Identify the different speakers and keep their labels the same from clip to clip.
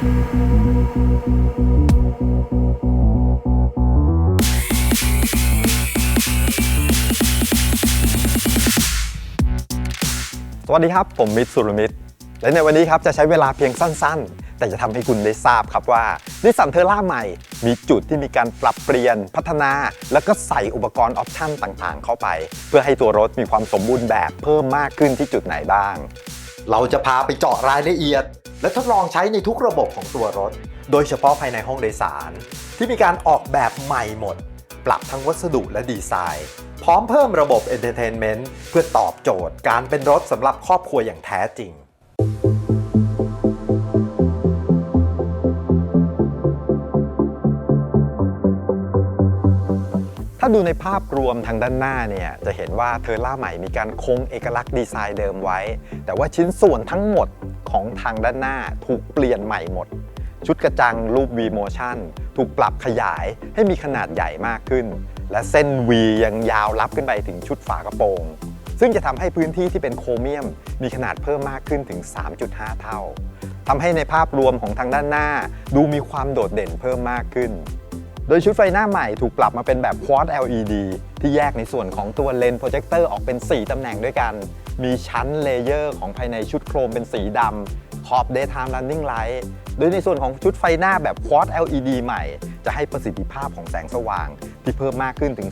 Speaker 1: สวัสดีครับ ผมมิตรสุรมิตร และในวันนี้ครับจะใช้เวลาเพียงสั้นๆ แต่จะทำให้คุณได้ทราบครับว่านิสสันเทอร่าใหม่ มีจุดที่มีการปรับเปลี่ยนพัฒนา แล้วก็ใส่อุปกรณ์ออปชั่นต่างๆ เข้าไป เพื่อให้ตัวรถมีความสมบูรณ์แบบเพิ่มมากขึ้นที่จุดไหนบ้าง
Speaker 2: เราจะพาไปเจาะรายละเอียด และทดลองใช้ในทุกระบบของตัวรถ โดยเฉพาะภายในห้องโดยสาร ที่มีการออกแบบใหม่หมด ปรับทั้งวัสดุและดีไซน์ พร้อมเพิ่มระบบ Entertainment เพื่อตอบโจทย์การเป็นรถสำหรับครอบครัวอย่างแท้จริง
Speaker 1: ถ้าดูในภาพรวมทางด้านหน้าเนี่ยจะเห็นว่าเทอร่าใหม่มีการคงเอกลักษณ์ดีไซน์เดิมไว้ แต่ว่าชิ้นส่วนทั้งหมด ของทางด้านหน้าถูกเปลี่ยนใหม่หมด ชุดกระจังรูป V motion ถูกปรับขยายให้มีขนาดใหญ่มากขึ้น และเส้น V ยังยาวลับขึ้นไปถึงชุดฝากระโปรง ซึ่งจะทำให้พื้นที่ที่เป็นโครเมียม มีขนาดเพิ่มมากขึ้นถึง 3.5 เท่าทำให้ในภาพรวมของทางด้านหน้า ดูมีความโดดเด่นเพิ่มมากขึ้น โดยชุดไฟหน้าใหม่ถูกปรับมาเป็นแบบ Quad LED ที่แยกในส่วนของตัวเลนส์โปรเจคเตอร์ออกเป็น 4 ตำแหน่งด้วยกัน มีชั้นเลเยอร์ของภายในชุดโครมเป็นสีดำขอบ Daytime Running Light โดยในส่วนของชุดไฟหน้าแบบ Quad LED ใหม่ จะให้ประสิทธิภาพของแสงสว่าง ที่เพิ่มมากขึ้นถึง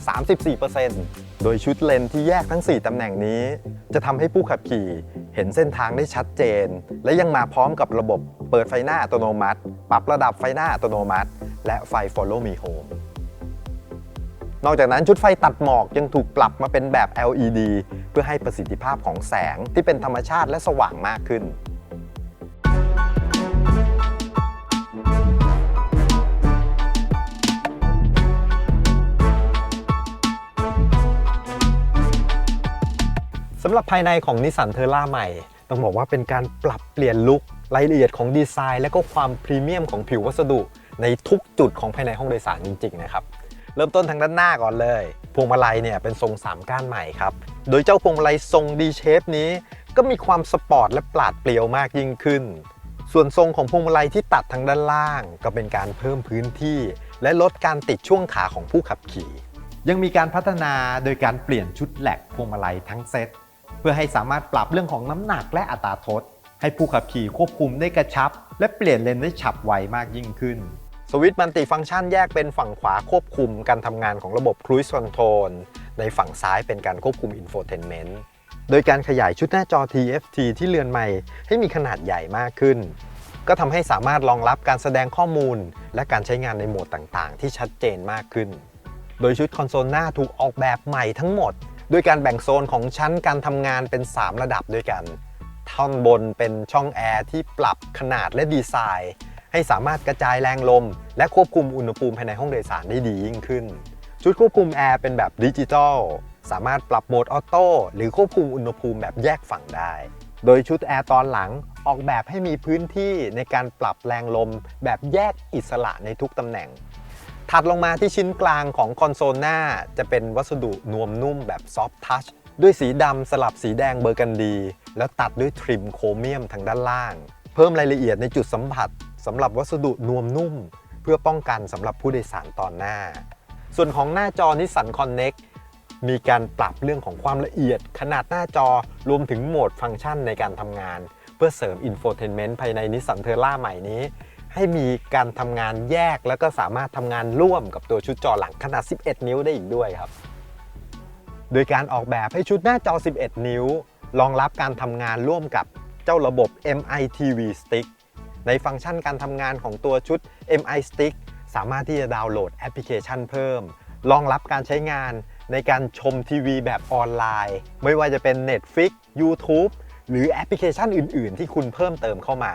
Speaker 1: 34%โดยชุดเลนที่แยกทั้ง 4 ตำแหน่งนี้ จะทำให้ผู้ขับขี่เห็นเส้นทางได้ชัดเจน และยังมาพร้อมกับระบบเปิดไฟหน้าอัตโนมัติ ปรับระดับไฟหน้าอัตโนมัติ และไฟ Follow Me Home นอกจากนั้นชุดไฟตัดหมอกยังถูกปรับมาเป็นแบบ LED เพื่อให้ประสิทธิภาพของแสงที่เป็นธรรมชาติและสว่างมากขึ้นสำหรับภายในของนิสสันเทอร่าใหม่ ต้องบอกว่าเป็นการปรับเปลี่ยนลุครายละเอียดของดีไซน์ และก็ความพรีเมียมของผิววัสดุ ในทุกจุดของภายในห้องโดยสารจริง ๆ นะครับ เริ่มต้นทางด้านหน้าก่อนเลย พวงมาลัยเนี่ยเป็นทรง 3 ก้านใหม่ครับ โดยเจ้าพวงมาลัยทรง D shape นี้ ก็มีความสปอร์ตและปราดเปรียวมากยิ่งขึ้น ส่วนทรงของพวงมาลัยที่ตัดทางด้านล่าง ก็เป็นการเพิ่มพื้นที่ และลดการติดช่วงขาของผู้ขับขี่
Speaker 2: ยังมีการพัฒนาโดยการเปลี่ยนชุดแหลกพวงมาลัยทั้งเซตเพื่อให้สามารถปรับเรื่องของน้ำหนักและอัตราทดให้ผู้ขับขี่ควบคุมได้กระชับ และเปลี่ยนเลนได้ฉับไวมากยิ่งขึ้น
Speaker 1: สวิตช์มัลติฟังก์ชันแยกเป็นฝั่งขวาควบคุมการทำงานของระบบ Cruise Control ในฝั่งซ้ายเป็นการควบคุม Infotainment โดยการขยายชุดหน้าจอ TFT ที่เรือนใหม่ให้มีขนาดใหญ่มากขึ้น ก็ทำให้สามารถรองรับการแสดงข้อมูล และการใช้งานในโหมดต่างๆ ที่ชัดเจนมากขึ้น โดยชุดคอนโซลหน้าถูกออกแบบใหม่ทั้งหมดโดยการแบ่งโซนของชั้นการทำงานเป็น 3 ระดับด้วยกัน ท่อนบนเป็นช่องแอร์ที่ปรับขนาดและดีไซน์ ให้สามารถกระจายแรงลม และควบคุมอุณหภูมิภายในห้องโดยสารได้ดียิ่งขึ้น ชุดควบคุมแอร์เป็นแบบดิจิตอลสามารถปรับโหมดออโต้หรือควบคุมอุณหภูมิแบบแยกฝั่งได้ โดยชุดแอร์ตอนหลังออกแบบให้มีพื้นที่ในการปรับแรงลม แบบแยกอิสระในทุกตำแหน่ง ถัดลงมาที่ชิ้นกลางของคอนโซลหน้า จะเป็นวัสดุนวมนุ่มแบบซอฟ t ์ทัชด้วยสีดำสลับสีแดงเบอร์กันดี แล้วตัดด้วยทริมโครเมียมทางด้านล่าง เพิ่มรายละเอียดในจุดสัมผัส สำหรับวัสดุนวมนุ่ม เพื่อป้องกันสำหรับผู้โดยสารตอนหน้า ส่วนของหน้าจอนิสสันคอนเน็กมีการปรับเรื่องของความละเอียด ขนาดหน้าจอรวมถึงโหมดฟังก์ชันในการทำงาน เพื่อเสริมอินโฟเทนเมนต์ภายในนิสสันเทอร่าใหม่นี้ ให้มีการทำงานแยกแล้วก็สามารถทำงานร่วมกับตัวชุดจอหลังขนาด 11 นิ้วได้อีกด้วยครับ โดยการออกแบบให้ชุดหน้าจอ 11 นิ้ว รองรับการทำงานร่วมกับเจ้าระบบ MITV Stick ในฟังก์ชันการทำงานของตัวชุด MI Stick สามารถที่จะดาวน์โหลดแอปพลิเคชันเพิ่ม รองรับการใช้งานในการชมทีวีแบบออนไลน์ ไม่ว่าจะเป็น Netflix YouTube หรือแอปพลิเคชันอื่น ๆ ที่คุณเพิ่มเติมเข้ามา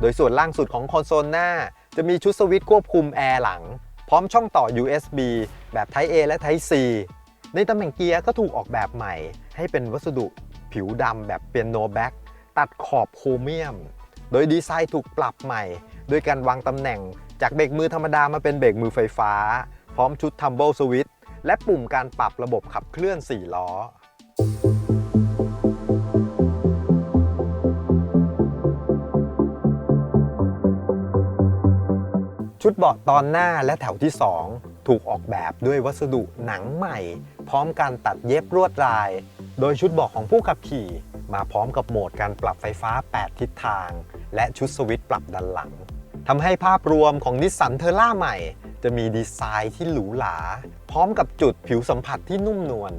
Speaker 1: โดยส่วนล่างสุดของคอนโซลหน้า จะมีชุดสวิตช์ควบคุมแอร์หลัง พร้อมช่องต่อ USB แบบ Type A และ Type C ในตำแหน่งเกียร์ก็ถูกออกแบบใหม่ ให้เป็นวัสดุผิวดำแบบเปียโนแบ็กตัดขอบโครเมียม โดยดีไซน์ถูกปรับใหม่ด้วยการวางตำแหน่งจากเบรกมือธรรมดามาเป็นเบรกมือไฟฟ้า พร้อมชุดทัมเบิลสวิตช์และปุ่มการปรับระบบขับเคลื่อน 4 ล้อ ชุดเบาะตอนหน้าและแถวที่ 2 ถูกออกแบบด้วยวัสดุหนังใหม่ พร้อมการตัดเย็บลวดลาย โดยชุดบาะของผู้ขับขี่ มาพร้อมกับโหมดการปรับไฟฟ้า 8 ทิศทาง และชุดสวิตช์ปรับด้านหลังทำให้ภาพรวมของนิสสันเทอร่าใหม่ จะมีดีไซน์ที่หรูหราพร้อมกับจุดผิวสัมผัสที่นุ่มนวล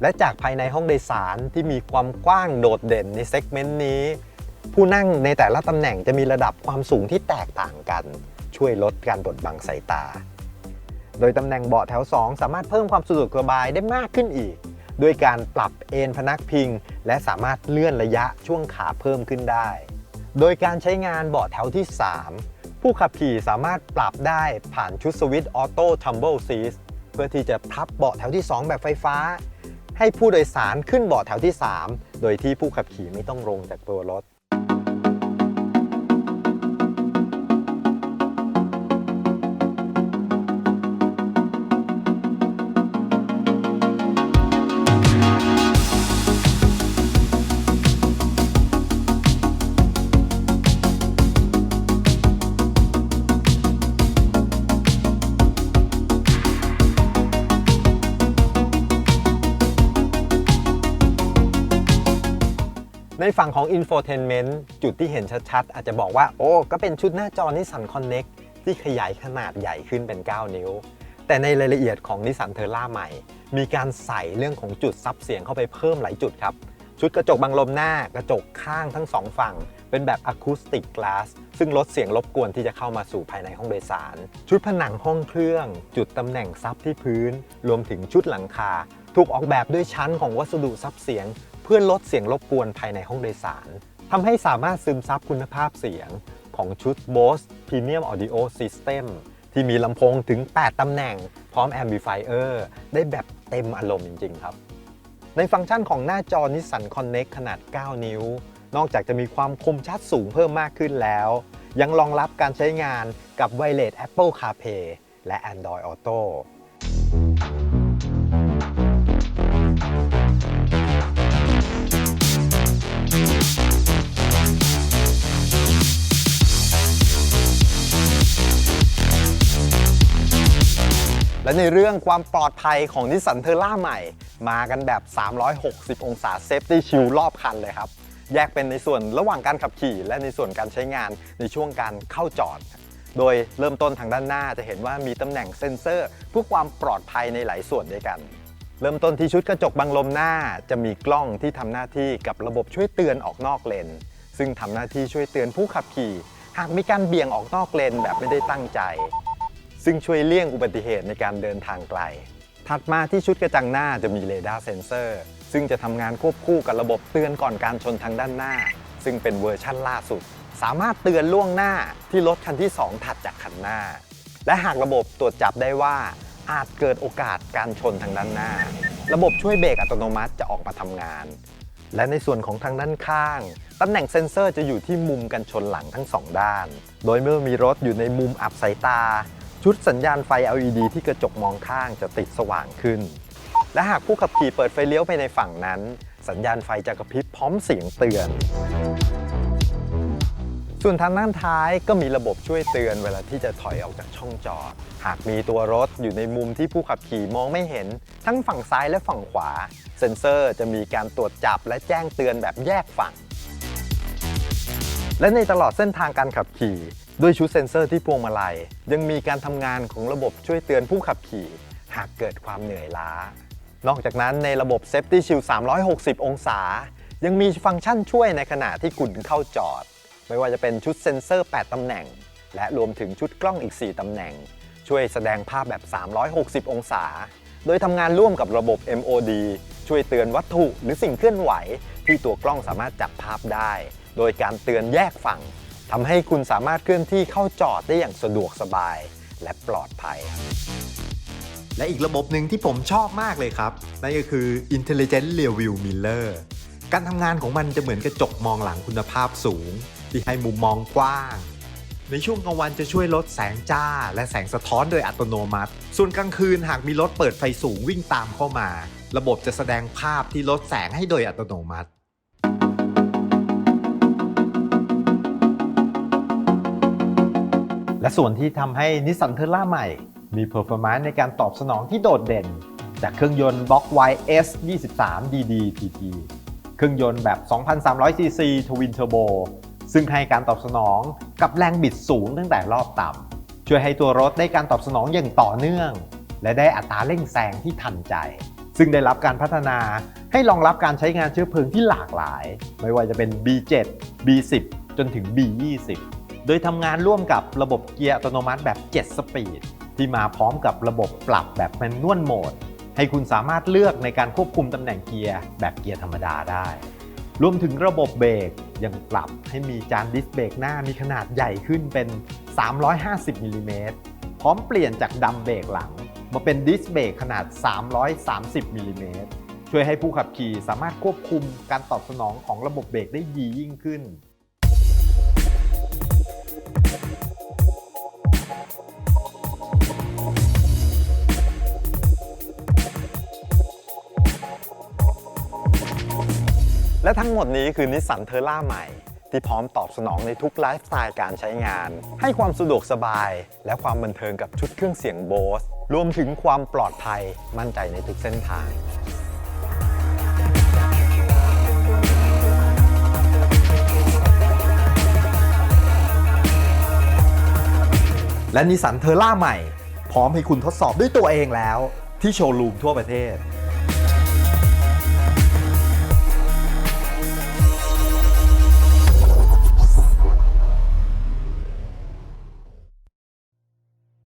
Speaker 1: และจากภายในห้องโดยสารที่มีความกว้างโดดเด่นในเซกเมนต์นี้ ผู้นั่งในแต่ละตำแหน่งจะมีระดับความสูงที่แตกต่างกัน ช่วยลดการบดบังสายตา โดยตำแหน่งเบาะแถว 2 สามารถเพิ่มความสะดวกสบายได้มากขึ้นอีก ด้วยการปรับเอนพนักพิง และสามารถเลื่อนระยะช่วงขาเพิ่มขึ้นได้ โดยการใช้งานเบาะแถวที่ 3 ผู้ขับขี่สามารถปรับได้ผ่านชุดสวิตช์ออโต้ทัมเบิลซีสเพื่อที่จะพับเบาะแถวที่ 2 แบบไฟฟ้า ให้ผู้โดยสารขึ้นเบาะแถวที่ 3 โดยที่ผู้ขับขี่ไม่ต้องลงจากตัวรถ ฝั่งของ Infotainment จุดที่เห็นชัดๆ อาจจะบอกว่า โอ้ ก็เป็นชุดหน้าจอ Nissan Connect ที่ขยายขนาดใหญ่ขึ้นเป็น 9 นิ้ว แต่ในรายละเอียดของ Nissan t e r r a ใหม่ มีการใส่เรื่องของจุดซับเสียงเข้าไปเพิ่มหลายจุดครับ ชุดกระจกบังลมหน้ากระจกข้างทั้งสองฝั่ง เป็นแบบ Acoustic Glass ซึ่งลดเสียงรบกวนที่จะเข้ามาสู่ภายในห้องโดยสาร ชุดผนังห้องเครื่อง จุดตำแหน่งซับที่พื้น รวมถึงชุดหลังคา ถูกออกแบบด้วยชั้นของวัสดุซับเสียง พื่อลดเสียงรบกวนภายในห้องโดยสาร ทำให้สามารถซึมซับคุณภาพเสียงของชุด Bose Premium Audio System ที่มีลำโพงถึง 8 ตำแหน่ง พร้อม Amplifier ได้แบบเต็มอารมณ์จริง ๆ ครับ ในฟังก์ชันของหน้าจอ Nissan Connect ขนาด 9 นิ้ว นอกจากจะมีความคมชัดสูงเพิ่มมากขึ้นแล้ว ยังรองรับการใช้งานกับ Wireless Apple CarPlay และ Android Auto และในเรื่องความปลอดภัยของนิสสันเทอร่าใหม่ มากันแบบ 360 องศาเซฟตี้ชิลรอบคันเลยครับ แยกเป็นในส่วนระหว่างการขับขี่ และในส่วนการใช้งานในช่วงการเข้าจอด โดยเริ่มต้นทางด้านหน้าจะเห็นว่ามีตำแหน่งเซ็นเซอร์เพื่อความปลอดภัยในหลายส่วนด้วยกัน เริ่มต้นที่ชุดกระจกบังลมหน้า จะมีกล้องที่ทำหน้าที่กับระบบช่วยเตือนออกนอกเลน ซึ่งทำหน้าที่ช่วยเตือนผู้ขับขี่ หากมีการเบี่ยงออกนอกเลนแบบไม่ได้ตั้งใจ ซึ่งช่วยเลี่ยงอุบัติเหตุในการเดินทางไกล ถัดมาที่ชุดกระจังหน้าจะมีเรดาร์เซนเซอร์ ซึ่งจะทำงานควบคู่กับระบบเตือนก่อนการชนทางด้านหน้า ซึ่งเป็นเวอร์ชั่นล่าสุด สามารถเตือนล่วงหน้าที่รถคันที่ 2 ถัดจากคันหน้า และหากระบบตรวจจับได้ว่าอาจเกิดโอกาสการชนทางด้านหน้า ระบบช่วยเบรกอัตโนมัติจะออกมาทำงาน และในส่วนของทางด้านข้างตำแหน่งเซ็นเซอร์จะอยู่ที่มุมกันชนหลังทั้งสองด้าน โดยเมื่อมีรถอยู่ในมุมอับสายตา ชุดสัญญาณไฟ LED ที่กระจกมองข้างจะติดสว่างขึ้น และหากผู้ขับขี่เปิดไฟเลี้ยวไปในฝั่งนั้น สัญญาณไฟจะกระพริบพร้อมเสียงเตือน ส่วนทางด้านท้ายก็มีระบบช่วยเตือนเวลาที่จะถอยออกจากช่องจอด หากมีตัวรถอยู่ในมุมที่ผู้ขับขี่มองไม่เห็น ทั้งฝั่งซ้ายและฝั่งขวา เซ็นเซอร์จะมีการตรวจจับและแจ้งเตือนแบบแยกฝั่งและในตลอดเส้นทางการขับขี่ ด้วยชุดเซ็นเซอร์ที่พวงมาลัย ยังมีการทำงานของระบบช่วยเตือนผู้ขับขี่ หากเกิดความเหนื่อยล้า นอกจากนั้นในระบบ Safety Shield 360 องศา ยังมีฟังก์ชันช่วยในขณะที่คุณเข้าจอด ไม่ว่าจะเป็นชุดเซ็นเซอร์ 8 ตำแหน่ง และรวมถึงชุดกล้องอีก 4 ตำแหน่ง ช่วยแสดงภาพแบบ 360 องศา โดยทำงานร่วมกับระบบ MOD ช่วยเตือนวัตถุหรือสิ่งเคลื่อนไหว ที่ตัวกล้องสามารถจับภาพได้ โดยการเตือนแยกฝั่ง ทำให้คุณสามารถเคลื่อนที่เข้าจอดได้อย่างสะดวกสบายและปลอดภัย
Speaker 2: และอีกระบบหนึ่งที่ผมชอบมากเลยครับ นั่นก็คือ Intelligent Rear View Mirror การทำงานของมันจะเหมือนกระจกมองหลังคุณภาพสูง ที่ให้มุมมองกว้าง ในช่วงกลางวันจะช่วยลดแสงจ้า และแสงสะท้อนโดยอัตโนมัติ ส่วนกลางคืนหากมีรถเปิดไฟสูงวิ่งตามเข้ามา ระบบจะแสดงภาพที่ลดแสงให้โดยอัตโนมัติ
Speaker 1: และส่วนที่ทำให้นิสสันเทอร่าใหม่ มี performance ในการตอบสนองที่โดดเด่น จากเครื่องยนต์บล็อก YS 23 DD TT เครื่องยนต์แบบ 2,300 cc Twin Turbo ซึ่งให้การตอบสนองกับแรงบิดสูงตั้งแต่รอบต่ำช่วยให้ตัวรถได้การตอบสนองอย่างต่อเนื่อง และได้อัตราเร่งแซงที่ทันใจ ซึ่งได้รับการพัฒนาให้รองรับการใช้งานเชื้อเพลิงที่หลากหลาย ไม่ว่าจะเป็น B7 B10 จนถึง B20 โดยทำงานร่วมกับ ระบบเกียร์อัตโนมัติแบบ 7 สปีด ที่มาพร้อมกับระบบปรับแบบแมนนวลโหมด ให้คุณสามารถเลือกในการควบคุมตำแหน่งเกียร์แบบเกียร์ธรรมดาได้ รวมถึงระบบเบรกยังปรับให้มีจานดิสเบรกหน้ามีขนาดใหญ่ขึ้นเป็น 350มิลลิเมตรพร้อมเปลี่ยนจากดัมเบรกหลัง มาเป็นดิสเบรกขนาด 330มิลลิเมตรช่วยให้ผู้ขับขี่สามารถควบคุมการตอบสนองของระบบเบรกได้ดียิ่งขึ้น และทั้งหมดนี้คือนิสสันเทอร่าใหม่ ที่พร้อมตอบสนองในทุกไลฟ์สไตล์การใช้งาน ให้ความสะดวกสบาย และความบันเทิงกับชุดเครื่องเสียงโบสรวมถึงความปลอดภัยมั่นใจในทุกเส้นทางและนิสสันเทอร่าใหม่ พร้อมให้คุณทดสอบด้วยตัวเองแล้ว ที่โชว์รูมทั่วประเทศ